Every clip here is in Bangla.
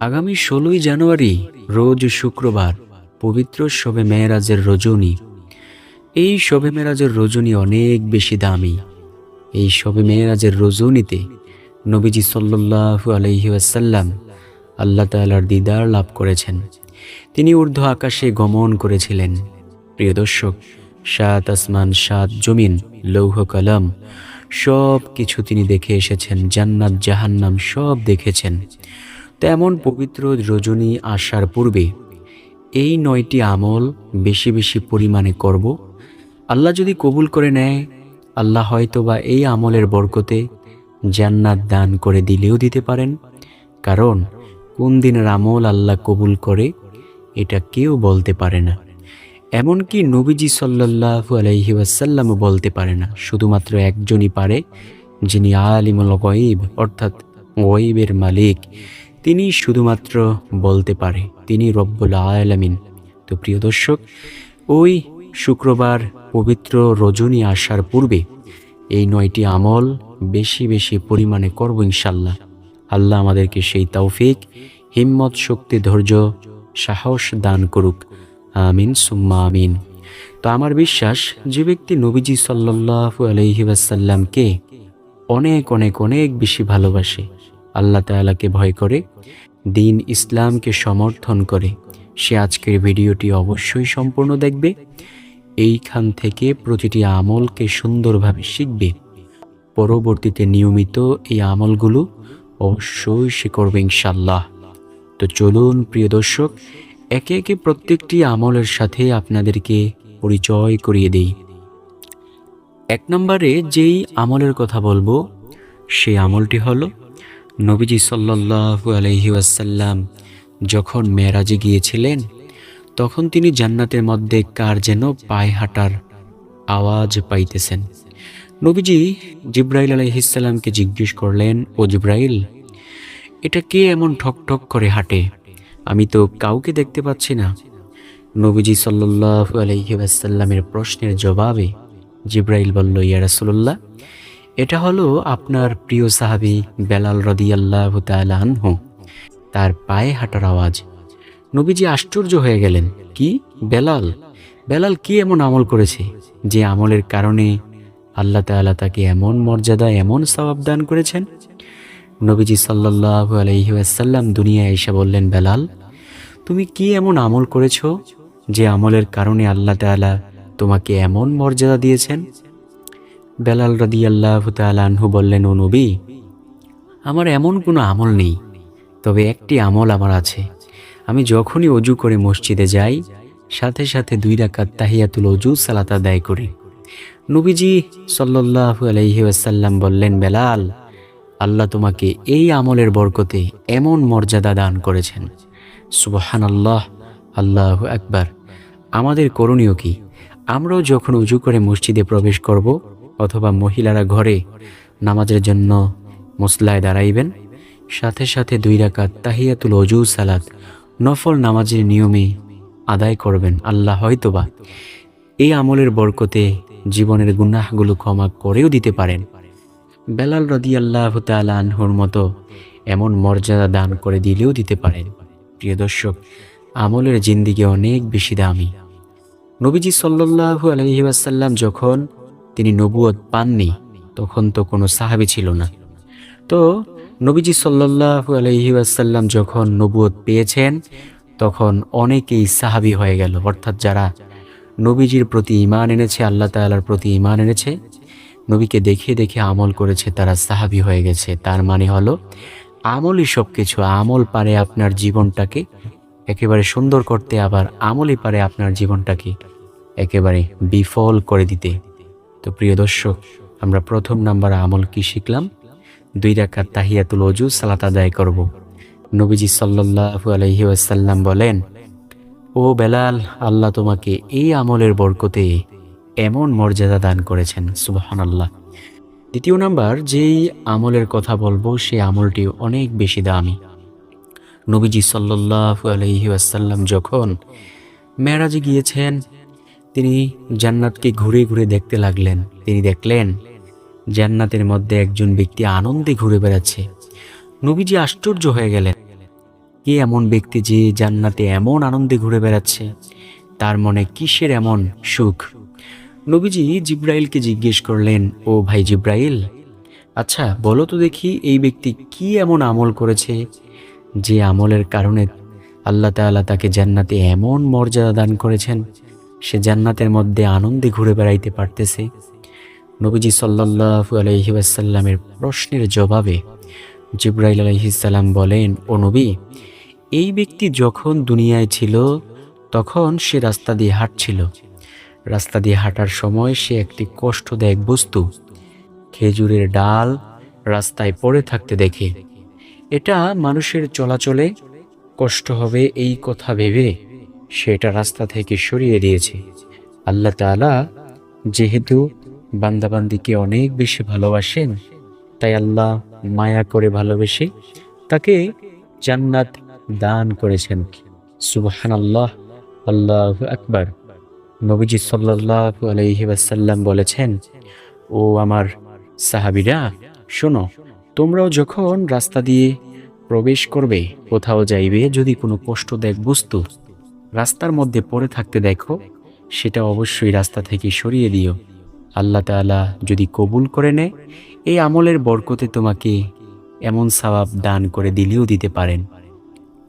আগামী ষোলোই জানুয়ারি, রোজ শুক্রবার, পবিত্র শবে মেয়েরাজের রজনী। এই শবে মেয়েরাজের রজনী অনেক বেশি দামি। এই শবে মেয়েরাজের রজনীতে নবীজি সাল্লু আলহি আসাল্লাম আল্লাহ তালার দিদার লাভ করেছেন। তিনি ঊর্ধ্ব আকাশে গমন করেছিলেন। প্রিয় দর্শক, সাত আসমান, সাত জমিন, লৌহ কলম সব কিছু তিনি দেখে এসেছেন, জান্নাত, জাহান্নাম সব দেখেছেন। তেমন পবিত্র রজনী আসার পূর্বে এই নয়টি আমল বেশি বেশি পরিমাণে করব। আল্লাহ যদি কবুল করে নেয়, আল্লাহ হয়তো বা এই আমলের বরকতে জান্নাত দান করে দিলেও দিতে পারেন। কারণ কোন দিনের আমল আল্লাহ কবুল করে, এটা কেউ বলতে পারে না। এমনকি নবীজি সাল্লাহু আলহি ওয়াসাল্লামও বলতে পারে না। শুধুমাত্র একজনই পারে, যিনি আলিমুল গয়েব, অর্থাৎ গয়েবের মালিক। তিনি শুধুমাত্র বলতে পারে, তিনি রব্বুল আলামিন। তো প্রিয় দর্শক, ওই শুক্রবার পবিত্র রজনী আসার পূর্বে এই নয়টি আমল বেশি বেশি পরিমাণে করব ইনশাল্লাহ আল্লাহ আমাদেরকে সেই তৌফিক, হিম্মত, শক্তি, ধৈর্য, সাহস দান করুক। আমিন, সুম্মা আমিন। তো আমার বিশ্বাস, যে ব্যক্তি নবীজি সাল্লাহু আলহি ওয়াসাল্লামকে অনেক অনেক অনেক বেশি ভালোবাসে আল্লাহ তাআলাকে ভয় করে, দিন ইসলামকে সমর্থন করে। সে আজকের ভিডিওটি অবশ্যই সম্পূর্ণ দেখবে। এইখান থেকে প্রতিটি আমলকে সুন্দরভাবে শিখবে। পরবর্তীতে নিয়মিত এই আমলগুলো অবশ্যই সে করবে ইনশাল্লাহ তো চলুন, প্রিয় দর্শক, একে একে প্রত্যেকটি আমলের সাথে আপনাদেরকে পরিচয় করিয়ে দেই। এক নম্বরে যেই আমলের কথা বলব, সেই আমলটি হলো নবীজি সাল্লাহু আলহি ওয়াসাল্লাম যখন মেয়েরাজে গিয়েছিলেন, তখন তিনি জান্নাতের মধ্যে কার যেন পায়ে হাঁটার আওয়াজ পাইতেছেন। নবীজি জিব্রাইল আলহিসাল্লামকে জিজ্ঞেস করলেন, ও জিব্রাইল, এটা কে এমন ঠক ঠক করে হাঁটে? আমি তো কাউকে দেখতে পাচ্ছি না। নবীজি সাল্লাহ আলহিবাসাল্লামের প্রশ্নের জবাবে জিব্রাইল বলল, ইয়া রাসুল্লাহ এটা হলো আপনার প্রিয় সাহাবি বেলাল রদি রদিয়াল্লাহ আনহু। তার পায়ে হাঁটার আওয়াজ। নবীজি আশ্চর্য হয়ে গেলেন, কি? বেলাল? বেলাল কি এমন আমল করেছে যে আমলের কারণে আল্লাহ তাআলা তাকে এমন মর্যাদা, এমন সওয়াব দান করেছেন? নবীজি সাল্লাহ আলহি আসাল্লাম দুনিয়ায় এসে বললেন, বেলাল, তুমি কি এমন আমল করেছ যে আমলের কারণে আল্লাহ তাআলা তোমাকে এমন মর্যাদা দিয়েছেন? বেলাল রদি আল্লাহ আনহু বললেন, ও নবী, আমার এমন কোনো আমল নেই, তবে একটি আমল আমার আছে। আমি যখনই অজু করে মসজিদে যাই, সাথে সাথে দুই রাকাত তাহিয়াতুল অজু সালাত আদায় করি। নবীজি সাল্লাহ আলহি আসাল্লাম বললেন, বেলাল, আল্লাহ তোমাকে এই আমলের বরকতে এমন মর্যাদা দান করেছেন। সুবহান আল্লাহ আল্লাহ একবার আমাদের করণীয় কি? আমরাও যখন উজু করে মসজিদে প্রবেশ করব অথবা মহিলারা ঘরে নামাজের জন্য মোসলায় দাঁড়াইবেন। সাথে সাথে দুই রাকাত তাহিয়াতুল অজু সালাত নফল নামাজের নিয়মে আদায় করবেন। আল্লাহ হয়তোবা এই আমলের বরকতে জীবনের গুনাহগুলো ক্ষমা করেও দিতে পারেন। বেলাল রদি আল্লাহ আনহুর মতো এমন মর্যাদা দান করে দিলেও দিতে পারেন। প্রিয় দর্শক, আমলের জিন্দিগি অনেক বেশি দামি। নবীজি সাল্লু আলহিবাসাল্লাম যখন তিনি নবুয়ত পাননি, তখন তো কোনো সাহাবি ছিল না। তো নবীজি সাল্লাহু আলহিবাসাল্লাম যখন নবুয়ত পেয়েছেন, তখন অনেকেই সাহাবি হয়ে গেল। অর্থাৎ যারা নবীজির প্রতি ইমান এনেছে, আল্লাহ তাল্লার প্রতি ইমান এনেছে, নবীকে দেখে দেখে আমল করেছে, তারা সাহাবি হয়ে গেছে। তার মানে হলো, আমলই সব কিছু আমল পারে আপনার জীবনটাকে একেবারে সুন্দর করতে, আবার আমলই পারে আপনার জীবনটাকে একেবারে বিফল করে দিতে। তো প্রিয় দর্শক, আমরা প্রথম নাম্বার আমল কি শিখলাম? দুই রাকাত তাহিয়াতুল অজু সালাত আদায় করব। নবীজি সাল্লাহু আলহি আসাল্লাম বলেন, ও বেলাল, আল্লাহ তোমাকে এই আমলের বরকতে এমন মর্যাদা দান করেছেন সুবাহান আল্লাহ দ্বিতীয় নাম্বার, যেই আমলের কথা বলব, সেই আমলটি অনেক বেশি দামি। নবীজি সাল্লাহ আলহি আসাল্লাম যখন মেরাজে গিয়েছেন তিনি জান্নাতকে ঘুরে ঘুরে দেখতে লাগলেন। তিনি দেখলেন, জান্নাতের মধ্যে একজন ব্যক্তি আনন্দে ঘুরে বেড়াচ্ছে। নবীজি আশ্চর্য হয়ে গেলেন, কে এমন ব্যক্তি যে জান্নাতে এমন আনন্দে ঘুরে বেড়াচ্ছে? তার মনে কিসের এমন সুখ? নবীজি জিব্রাইলকে জিজ্ঞেস করলেন, ও ভাই জিব্রাইল আচ্ছা বলো তো দেখি এই ব্যক্তি কি এমন আমল করেছে? যে আমলের কারণে আল্লাহ তাআলা তাকে জান্নাতে এমন মর্যাদা দান করেছেন। সে জান্নাতের মধ্যে আনন্দে ঘুরে বেড়াইতে পারতেছে। নবীজি সাল্লাল্লাহু আলাইহি ওয়াসাল্লামের প্রশ্নের জবাবে জিব্রাইল আলাইহিসাল্লাম বলেন, ও নবী, এই ব্যক্তি যখন দুনিয়ায় ছিল, তখন সে রাস্তা দিয়ে হাঁটছিল। রাস্তা দিয়ে হাঁটার সময় সে একটি কষ্টদায়ক বস্তু, খেজুরের ডাল, রাস্তায় পড়ে থাকতে দেখে। এটা মানুষের চলাচলে কষ্ট হবে, এই কথা ভেবে সেটা রাস্তা থেকে সরিয়ে দিয়েছে। আল্লাহ তাআলা যেহেতু বান্দাবান্দিকে অনেক বেশি ভালোবাসেন, তাই আল্লাহ মায়া করে ভালোবেসে তাকে জান্নাত দান করেছেন। সুবহান আল্লাহ আল্লাহ আকবার। নবীজি সাল্লাল্লাহু আলাইহি ওয়াসাল্লাম বলেছেন, ও আমার সাহাবিরা, শোনো, তোমরাও যখন রাস্তা দিয়ে প্রবেশ করবে, কোথাও যাইবে, যদি কোনো কষ্টদায়ক বস্তু রাস্তার মধ্যে পড়ে থাকতে দেখো, সেটা অবশ্যই রাস্তা থেকে সরিয়ে দিও। আল্লাহ তাআলা যদি কবুল করে নেয়, এই আমলের বরকতে তোমাকে এমন সওয়াব দান করে দিলেও দিতে পারেন।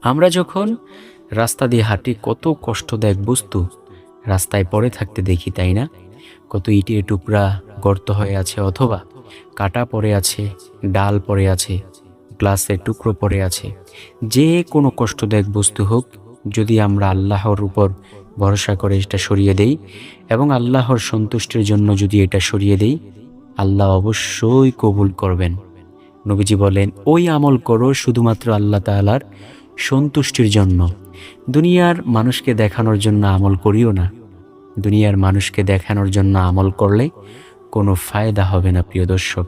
আমরা যখন রাস্তা দিয়ে হাঁটি কত কষ্টদায়ক বস্তু রাস্তায় পড়ে থাকতে দেখি, তাই না? কত ইটের টুকরা গর্ত হয়ে আছে অথবা কাটা পড়ে আছে, ডাল পড়ে আছে, গ্লাসের টুকরো পড়ে আছে। যে কোনো কষ্টদায়ক বস্তু হোক যদি আমরা আল্লাহর উপর ভরসা করে এটা সরিয়ে দেই এবং আল্লাহর সন্তুষ্টির জন্য যদি এটা সরিয়ে দেই, আল্লাহ অবশ্যই কবুল করবেন। নবীজি বলেন, ওই আমল করো শুধুমাত্র আল্লাহ তাআলার সন্তুষ্টির জন্য। দুনিয়ার মানুষকে দেখানোর জন্য আমল করিও না। দুনিয়ার মানুষকে দেখানোর জন্য আমল করলে কোনো ফায়দা হবে না, প্রিয় দর্শক।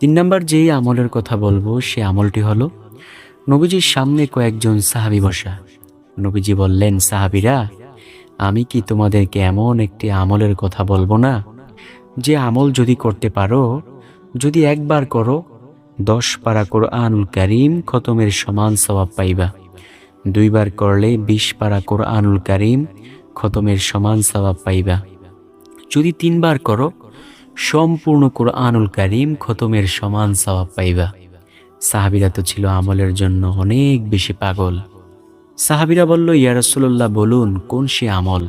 তিন নম্বর যেই আমলের কথা বলব, সে আমলটি হলো নবীজির সামনে কয়েকজন সাহাবি বসা। নবীজি বললেন, সাহাবিরা, আমি কি তোমাদেরকে এমন একটি আমলের কথা বলব না? যে আমল যদি করতে পারো, যদি একবার করো, দশ পারা কোরআনুল কারিম খতমের সমান স্বভাব পাইবা। দুইবার করলে বিশ পারা কোরআনুল কারিম খতমের সমান স্বভাব পাইবা। যদি তিনবার করো, সম্পূর্ণ কোরআনুল কারিম খতমের সমান স্বভাব পাইবা। সাহাবিরা তো ছিল আমলের জন্য অনেক বেশি পাগল। সাহাবিরা বলল, ইয়া রাসূলুল্লাহ, বলুন, কোন সে আমল?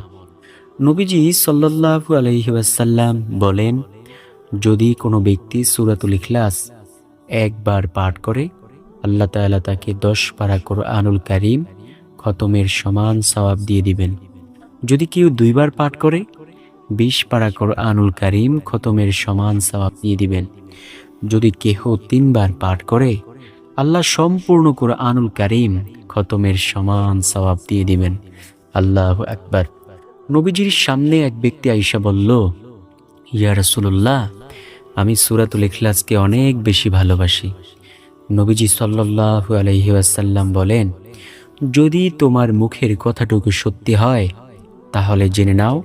নবীজি সাল্লাল্লাহু আলাইহি ওয়াসাল্লাম বলেন, যদি কোনো ব্যক্তি সূরাতুল ইখলাস একবার পাঠ করে, আল্লাহ তাআলা তাকে দশ পারা কোরআনুল কারিম খতমের সমান সওয়াব দিয়ে দিবেন। যদি কেউ দুইবার পাঠ করে, বিশ পারা কোরআনুল কারিম খতমের সমান সওয়াব দিয়ে দিবেন। যদি কেহ তিনবার পাঠ করে আল্লাহ সম্পূর্ণ কোরআনুল কারিম খতমের সমান সওয়াব দিয়ে দিবেন। আল্লাহ একবার নবীজির সামনে এক ব্যক্তি আইসা বলল, ইয়া আমি সুরাতুল ইখলাসকে অনেক বেশি ভালোবাসি। নবীজি সাল্লাল্লাহু আলাইহি ওয়াসাল্লাম বলেন, যদি তোমার মুখের কথাটুকু সত্যি হয়, তাহলে জেনে নাও,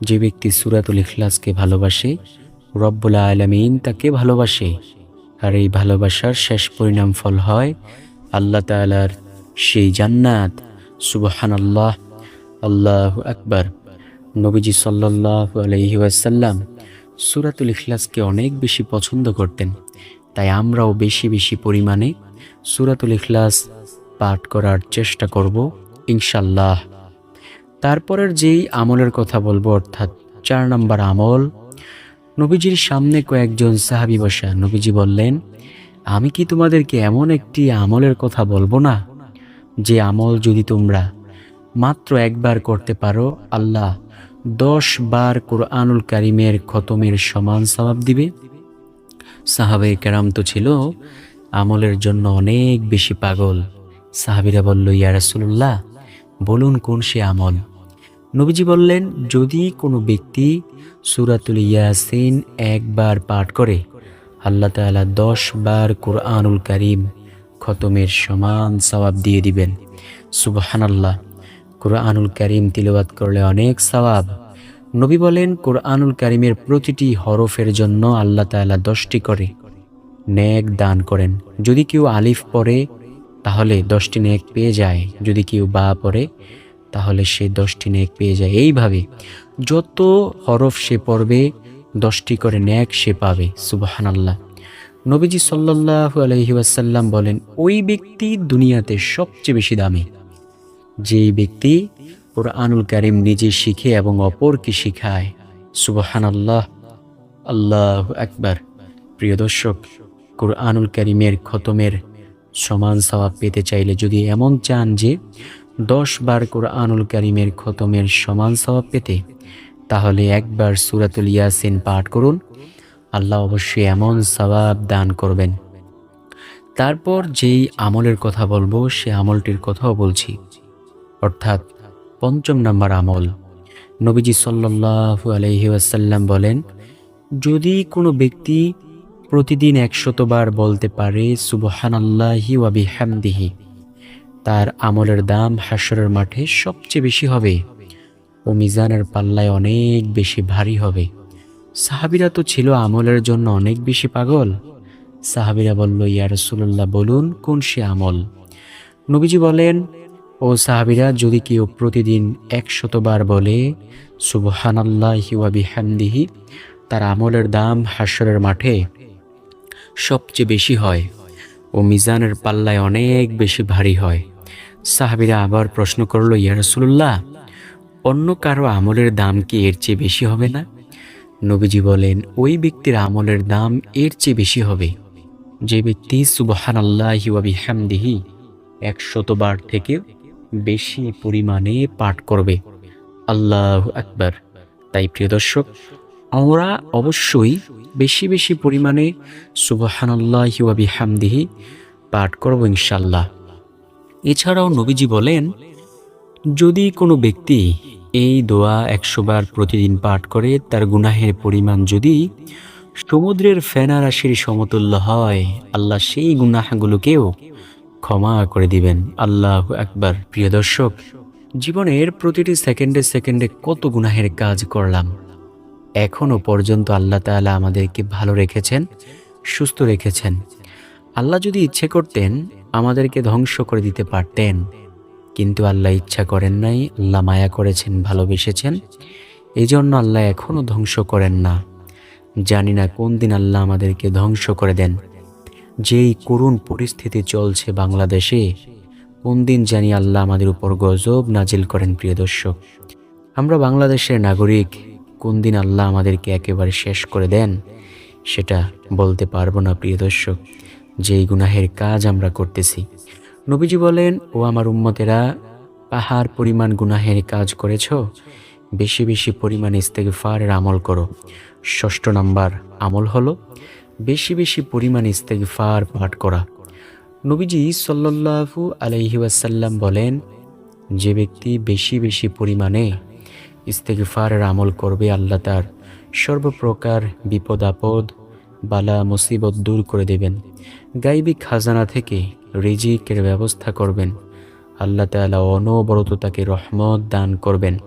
যে ব্যক্তি সুরাতুল ইখলাসকে ভালোবাসে, রব্বুল আলামিন তাকে ভালোবাসে। আর এই ভালোবাসার শেষ পরিণাম ফল হয় আল্লাহ তাআলার সেই জান্নাত। সুবহান আল্লাহ আল্লাহ আকবার। নবীজি সাল্লাল্লাহু আলাইহি ওয়াসাল্লাম সূরাতুল ইখলাসকে অনেক বেশি পছন্দ করতেন। তাই আমরাও বেশি বেশি পরিমাণে সুরাতুল ইখলাস পাঠ করার চেষ্টা করব ইনশাল্লাহ তারপরের যেই আমলের কথা বলব, অর্থাৎ চার নম্বর আমল নবীজির সামনে কয়েকজন সাহাবি বসা। নবীজি বললেন, আমি কি তোমাদেরকে এমন একটি আমলের কথা বলব না? যে আমল যদি তোমরা মাত্র একবার করতে পারো, আল্লাহ দশ বার কোরআনুল কারিমের খতমের সমান স্বভাব দিবে? সাহাবে কেরাম তো ছিল, আমলের জন্য অনেক বেশি পাগল। সাহাবিরা বলল, ইয়া রাসূলুল্লাহ, বলুন কোন সে আমল? নবীজি বললেন, যদি কোনো ব্যক্তি সুরাতুল ইয়াসিন একবার পাঠ করে আল্লাহ তাআলা দশ বার কোরআনুল কারিম খতমের সমান সওয়াব দিয়ে দিবেন। সুবহানাল্লাহ, কোরআনুল কারিম তিলবাত করলে অনেক সওয়াব। নবী বলেন, কোরআনুল কারিমের প্রতিটি হরফের জন্য আল্লাহ তাআলা দশটি করে নেক দান করেন। যদি কেউ আলিফ পড়ে, তাহলে দশটি নেক পেয়ে যায়। যদি কেউ বা পড়ে তাহলে সে দশটি নেক পেয়ে যায়। এইভাবে যত হরফ সে পড়বে, দশটি করে ন্যাক সে পাবে। সুবাহান আল্লাহ নবীজি সাল্লাহ আলহি ওয়াসাল্লাম বলেন, ওই ব্যক্তি দুনিয়াতে সবচেয়ে বেশি দামি। যেই ব্যক্তি কোরআনুল কারিম নিজে শিখে এবং অপরকে শিখায়। সুবাহান আল্লাহ একবার প্রিয় দর্শক, কোরআনুল কারিমের খতমের সমান সওয়াব পেতে চাইলে যদি এমন চান যে দশ বার কোরআনুল কারিমের খতমের সমান সওয়াব পেতে, তাহলে একবার সুরাতুল ইয়াসিন পাঠ করুন। আল্লাহ অবশ্যই এমন সওয়াব দান করবেন। তারপর যেই আমলের কথা বলব, সে আমলটির কথাও বলছি। অর্থাৎ পঞ্চম নাম্বার আমল। নবীজি সাল্লাল্লাহু আলাইহি ওয়াসাল্লাম বলেন, যদি কোনো ব্যক্তি প্রতিদিন একশতবার বলতে পারে সুবহান সুবহানাল্লাহি ওয়াবি বিহামদিহি। তার আমলের দাম হাসরের মাঠে সবচেয়ে বেশি হবে ও মিজানের পাল্লায় অনেক বেশি ভারী হবে। সাহাবিরা তো ছিল আমলের জন্য অনেক বেশি পাগল। সাহাবিরা বলল, ইয়া রাসূলুল্লাহ, বলুন কোন সে আমল? নবীজি বলেন, ও সাহাবিরা, যদি কেউ প্রতিদিন একশতবার বলে, সুবহানাল্লাহি ওয়া তার আমলের দাম হাসরের মাঠে সবচেয়ে বেশি হয় ও মিজানের পাল্লায় অনেক বেশি ভারী হয়। সাহাবিরা আবার প্রশ্ন করল, ইয়া রাসূলুল্লাহ, অন্য কারও আমলের দাম কি এর চেয়ে বেশি হবে না? নবীজি বলেন, ওই ব্যক্তির আমলের দাম এর চেয়ে বেশি হবে। যে ব্যক্তি সুবহান আল্লাহ বিহামদিহি একশতবার থেকে বেশি পরিমাণে পাঠ করবে। আল্লাহ আকবার। তাই প্রিয় দর্শক, আমরা অবশ্যই বেশি বেশি পরিমাণে সুবহান বিহামদিহি পাঠ করব ইনশাল্লাহ এছাড়াও নবীজি বলেন, যদি কোনো ব্যক্তি এই দোয়া একশোবার প্রতিদিন পাঠ করে, তার গুনাহের পরিমাণ যদি সমুদ্রের ফেনা রাশির সমতুল্য হয়, আল্লাহ সেই গুনাহগুলোকেও ক্ষমা করে দিবেন। আল্লাহ একবার প্রিয় দর্শক, জীবনের প্রতিটি সেকেন্ডে সেকেন্ডে কত গুনাহের কাজ করলাম। এখনও পর্যন্ত আল্লাহ তাআলা আমাদেরকে ভালো রেখেছেন, সুস্থ রেখেছেন। আল্লাহ যদি ইচ্ছে করতেন আমাদেরকে ধ্বংস করে দিতে পারতেন। কিন্তু আল্লাহ ইচ্ছা করেন নাই, আল্লাহ মায়া করেছেন, ভালোবেসেছেন। এই জন্য আল্লাহ এখনও ধ্বংস করেন না। জানি না কোন দিন আল্লাহ আমাদেরকে ধ্বংস করে দেন। যেই করুণ পরিস্থিতি চলছে বাংলাদেশে, কোন দিন জানি আল্লাহ আমাদের উপর গজব নাজিল করেন, প্রিয় দর্শক। আমরা বাংলাদেশের নাগরিক, কোন দিন আল্লাহ আমাদেরকে একেবারে শেষ করে দেন, সেটা বলতে পারব না, প্রিয় দর্শক। যেই গুনাহের কাজ আমরা করতেছি। নবীজি বলেন, ও আমার উম্মতেরা, পাহাড় পরিমাণ গুনাহের কাজ করেছ? বেশি বেশি পরিমাণ ইস্তেগফারের আমল করো। ষষ্ঠ নাম্বার আমল হলো, বেশি বেশি পরিমাণ ইস্তেগফার পাঠ করা। নবীজি সাল্লাল্লাহু আলাইহি ওয়াসাল্লাম বলেন, যে ব্যক্তি বেশি বেশি পরিমাণে ইস্তেগফারের আমল করবে আল্লাহ তার সর্বপ্রকার বিপদ আপদ বালা মুসিবত দূর করে দেবেন। গাইবী খাজানা থেকে রিজিকের ব্যবস্থা করবেন। আল্লাহ তাআলা অনবরত তাকে রহমত দান করবেন।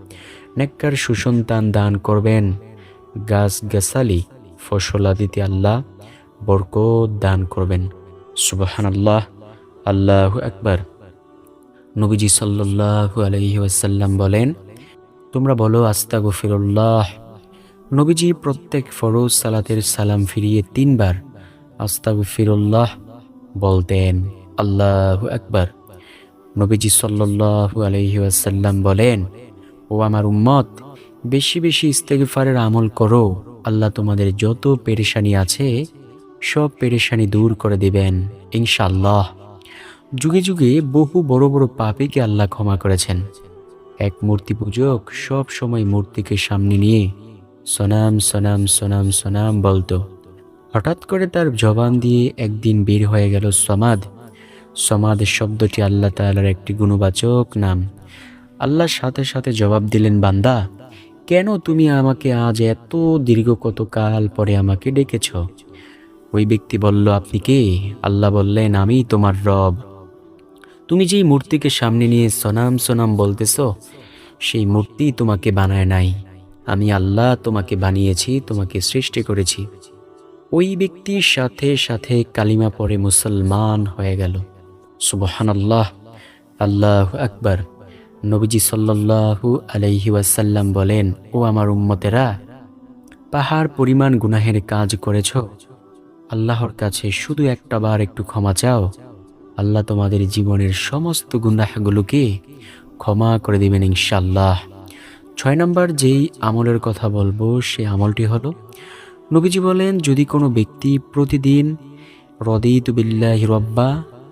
নেককার সুসন্তান দান করবেন। গাছ গাছালি ফসলাদিতে আল্লাহ বরকত দান করবেন। সুবাহান আল্লাহ আল্লাহ আকবার। নবীজি আলাইহি ওয়াসাল্লাম বলেন, তোমরা বলো, আস্তাগফিরুল্লাহ। নবীজি প্রত্যেক ফরোজ সালাতের সালাম ফিরিয়ে তিনবার আস্তাগফিরুল্লাহ বলতেন, আল্লাহ আকবার। নবীজি সাল্লাল্লাহু আলাইহি ওয়াসাল্লাম বলেন, ও আমার উম্মত, বেশি বেশি ইস্তেগফারের আমল করো। আল্লাহ তোমাদের যত পেরেশানি আছে, সব পেরেশানি দূর করে দেবেন ইনশাল্লাহ যুগে যুগে বহু বড় বড় পাপীকে আল্লাহ ক্ষমা করেছেন। এক মূর্তি পূজক সব সময় মূর্তিকে সামনে নিয়ে সনাম সনাম সনাম সনাম বলতো। হঠাৎ করে তার জবান দিয়ে একদিন বের হয়ে গেল সমাদ। সমাদ শব্দটি আল্লাহ তাআলার একটি গুণবাচক নাম। আল্লাহর সাথে সাথে জবাব দিলেন, বান্দা, কেন তুমি আমাকে আজ এত দীর্ঘ কত কাল পরে আমাকে ডেকেছ? ওই ব্যক্তি বলল, আপনি কে? আল্লাহ বললেন, আমি তোমার রব। তুমি যেই মূর্তিকে সামনে নিয়ে সনাম সনাম বলতেছ, সেই মূর্তি তোমাকে বানায় নাই। আমি আল্লাহ তোমাকে বানিয়েছি, তোমাকে সৃষ্টি করেছি। ওই ব্যক্তির সাথে সাথে কালিমা পরে মুসলমান হয়ে গেল। সুবহান আল্লাহ আকবার। নবীজি সাল্লাল্লাহু আলাইহি ওয়াসাল্লাম বলেন, ও আমার উম্মতেরা, পাহাড় পরিমাণ গুনাহের কাজ করেছ। আল্লাহর কাছে শুধু একটা বার একটু ক্ষমা চাও। আল্লাহ তোমাদের জীবনের সমস্ত গুনাহগুলোকে ক্ষমা করে দেবেন ইনশাল্লাহ ছয় নম্বর যেই আমলের কথা বলব, সে আমলটি হলো, নবীজি বলেন, যদি কোনো ব্যক্তি প্রতিদিন, রদিত বিল্লাহি রব্বা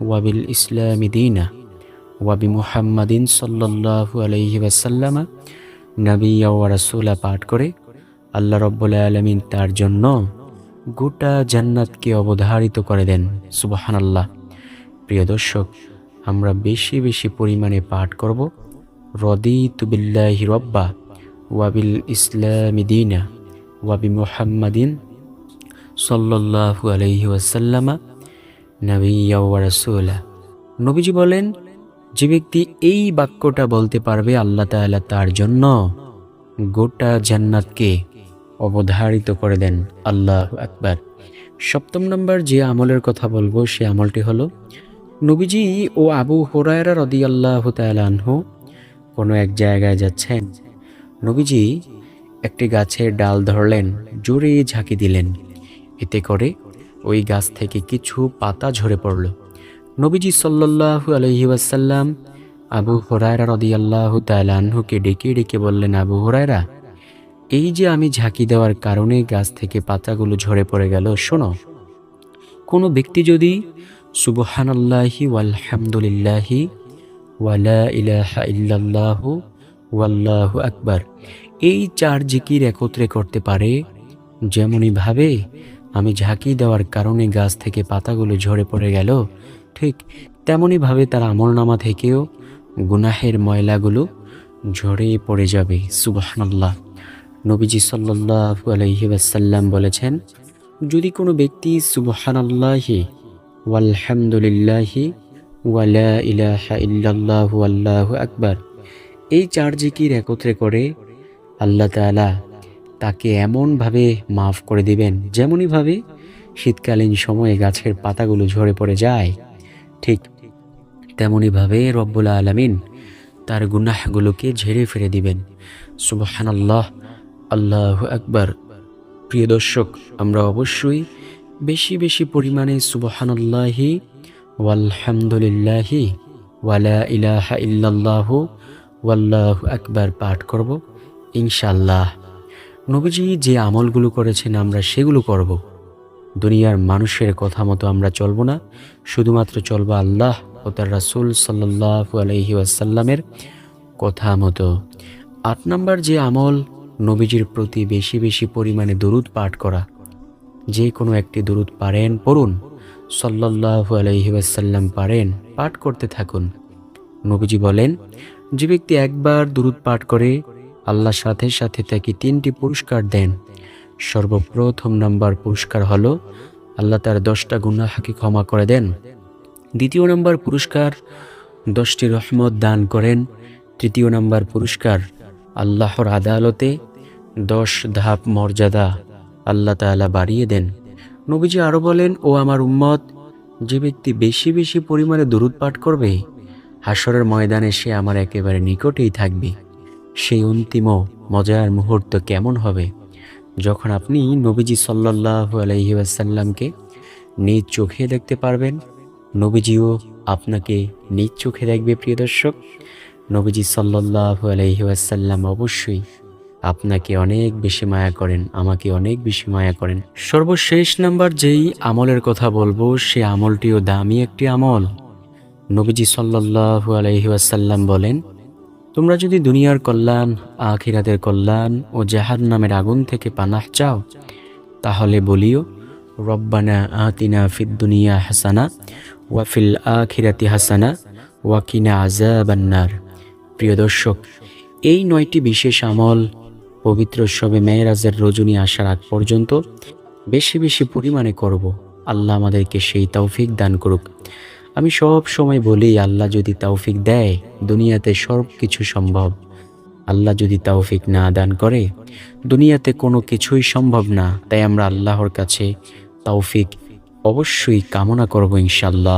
ওয়াবিল ইসলামি দিনা ওয়াবি মুহাম্মাদিন সাল্লাল্লাহু আলাইহি ওয়াসাল্লামা নবী ওয়া পাঠ করে, আল্লাহ রব্বুল আলামিন তার জন্য গোটা জান্নাতকে অবধারিত করে দেন সুবাহান আল্লাহ প্রিয় দর্শক, আমরা বেশি বেশি পরিমাণে পাঠ করব। রদিতু বিল্লাহি রব্বা ওয়াবিল ইসলামি দিনা ওয়াবি মুহাম্মাদিন সাল্লাল্লাহু আলাইহি ওয়াসাল্লামা নবিয়া ওয়া রাসূলা। নবীজি বলেন, যে ব্যক্তি এই বাক্যটা বলতে পারবে আল্লাহ তাআলা তার জন্য, গোটা জান্নাতকে অবধারিত করে দেন আল্লাহ আকবার। সপ্তম নম্বর যে আমলের কথা বলব সে আমলটি হলো, নবীজি ও আবু হোরায়রা রদি আল্লাহ তালানহু কোনো এক জায়গায় যাচ্ছেন। নবীজি একটি গাছের ডাল ধরলেন, জোরে ঝাঁকি দিলেন। এতে করে ওই গাছ থেকে কিছু পাতা ঝরে পড়ল। নবীজি সাল্লাল্লাহু আলহি ওয়াসাল্লাম আবু হরায়রা রদি আল্লাহ তালানহুকে ডেকে ডেকে বললেন, আবু হরায়রা, এই যে আমি ঝাঁকি দেওয়ার কারণে গাছ থেকে পাতাগুলো ঝরে পড়ে গেল, শোনো। কোনো ব্যক্তি যদি সুবহানাল্লাহি ওয়ালহামদুলিল্লাহি ওয়ালা ইলাহা ইল্লাল্লাহু ওয়াল্লাহু আকবার। এই চার জিকির একত্রে করতে পারে যেমনইভাবে আমি ঝাঁকি দেওয়ার কারণে গাছ থেকে পাতাগুলো ঝরে পড়ে গেল, ঠিক তেমনইভাবে তার আমলনামা থেকেও গুনাহের ময়লাগুলো ঝরে পড়ে যাবে, সুবহানাল্লাহ। নবীজি সাল্লাল্লাহু আলাইহি ওয়াসাল্লাম বলেছেন, যদি কোনো ব্যক্তি সুবহানাল্লাহি ওয়ালহামদুলিল্লাহি ওয়ালা ইলাহা ইল্লাল্লাহু আল্লাহু আকবার। এই চার জিকির একত্রে করে আল্লাহ তাআলা তাকে এমনভাবে মাফ করে দিবেন, যেমনইভাবে শীতকালীন সময়ে গাছের পাতাগুলো ঝরে পড়ে যায়। ঠিক তেমনইভাবে রব্বুল আলমিন তার গুনাহগুলোকে ঝেড়ে ফিরে দিবেন। সুবহানাল্লাহ, আল্লাহ আকবার। প্রিয় দর্শক, আমরা অবশ্যই বেশি বেশি পরিমাণে সুবহানাল্লাহি ওয়ালহামদুলিল্লাহি ওয়ালা ইলাহা ইল্লাল্লাহু ওয়াল্লাহু আকবার পাঠ করব ইনশাল্লাহ নবীজি যে আমলগুলো করেছেন আমরা সেগুলো করব। দুনিয়ার মানুষের কথা মতো আমরা চলবো না, শুধুমাত্র চলবো আল্লাহ ও তার রাসুল সাল্লাহু আলহি আসাল্লামের কথা মতো। আট নম্বর যে আমল, নবীজির প্রতি বেশি বেশি পরিমাণে দরুদ পাঠ করা। যে কোনো একটি দরুদ পারেন, পড়ুন। সাল্লাহু আলহি আসাল্লাম পারেন পাঠ করতে থাকুন। নবীজি বলেন, যে ব্যক্তি একবার দরুদ পাঠ করে, আল্লাহ সাথে সাথে তাকে তিনটি পুরস্কার দেন। সর্বপ্রথম নাম্বার পুরস্কার হলো, আল্লাহ তার দশটা গুনাহাকে ক্ষমা করে দেন। দ্বিতীয় নম্বর পুরস্কার, দশটি রহমত দান করেন। তৃতীয় নাম্বার পুরস্কার, আল্লাহর আদালতে দশ ধাপ মর্যাদা আল্লাহ তাআলা বাড়িয়ে দেন। নবীজি আরও বলেন, ও আমার উম্মত, যে ব্যক্তি বেশি বেশি পরিমাণে দরুদ পাঠ করবে হাসরের ময়দানে সে আমার একেবারে নিকটেই থাকবে। সেই অন্তিম মজার মুহূর্ত কেমন হবে? যখন আপনি নবীজি সাল্লাহ আলহি আসাল্লামকে নিজ চোখে দেখতে পারবেন, নবীজিও আপনাকে নিজ চোখে দেখবে, প্রিয় দর্শক। নবীজি সাল্লাহ আলহি আসাল্লাম অবশ্যই আপনাকে অনেক বেশি মায়া করেন, আমাকে অনেক বেশি মায়া করেন। সর্বশেষ নাম্বার যেই আমলের কথা বলব, সে আমলটিও দামি একটি আমল। নবীজি সাল্লাহু আলহি আসাল্লাম বলেন, তোমরা যদি দুনিয়ার কল্যাণ, আখিরাতের কল্যাণ ও জাহার নামের আগুন থেকে পানাহ চাও, তাহলে বলিও, রব্বানা আতিনা ফিদ দুনিয়া হাসানা ওয়াফিল আখিরাতি হাসানা ওয়াকিনা আজাবান্নার প্রিয় দর্শক, এই নয়টি বিশেষ আমল পবিত্র সবে মেয়েরাজের রজনী আসার আগ পর্যন্ত বেশি বেশি পরিমাণে করব। আল্লাহ আমাদেরকে সেই তৌফিক দান করুক। আমি সব সময় বলি, আল্লাহ যদি তৌফিক দেয়, দুনিয়াতে সব কিছু সম্ভব। আল্লাহ যদি তৌফিক না দান করে, দুনিয়াতে কোনো কিছুই সম্ভব না। তাই আমরা আল্লাহর কাছে তৌফিক অবশ্যই কামনা করব ইনশাল্লাহ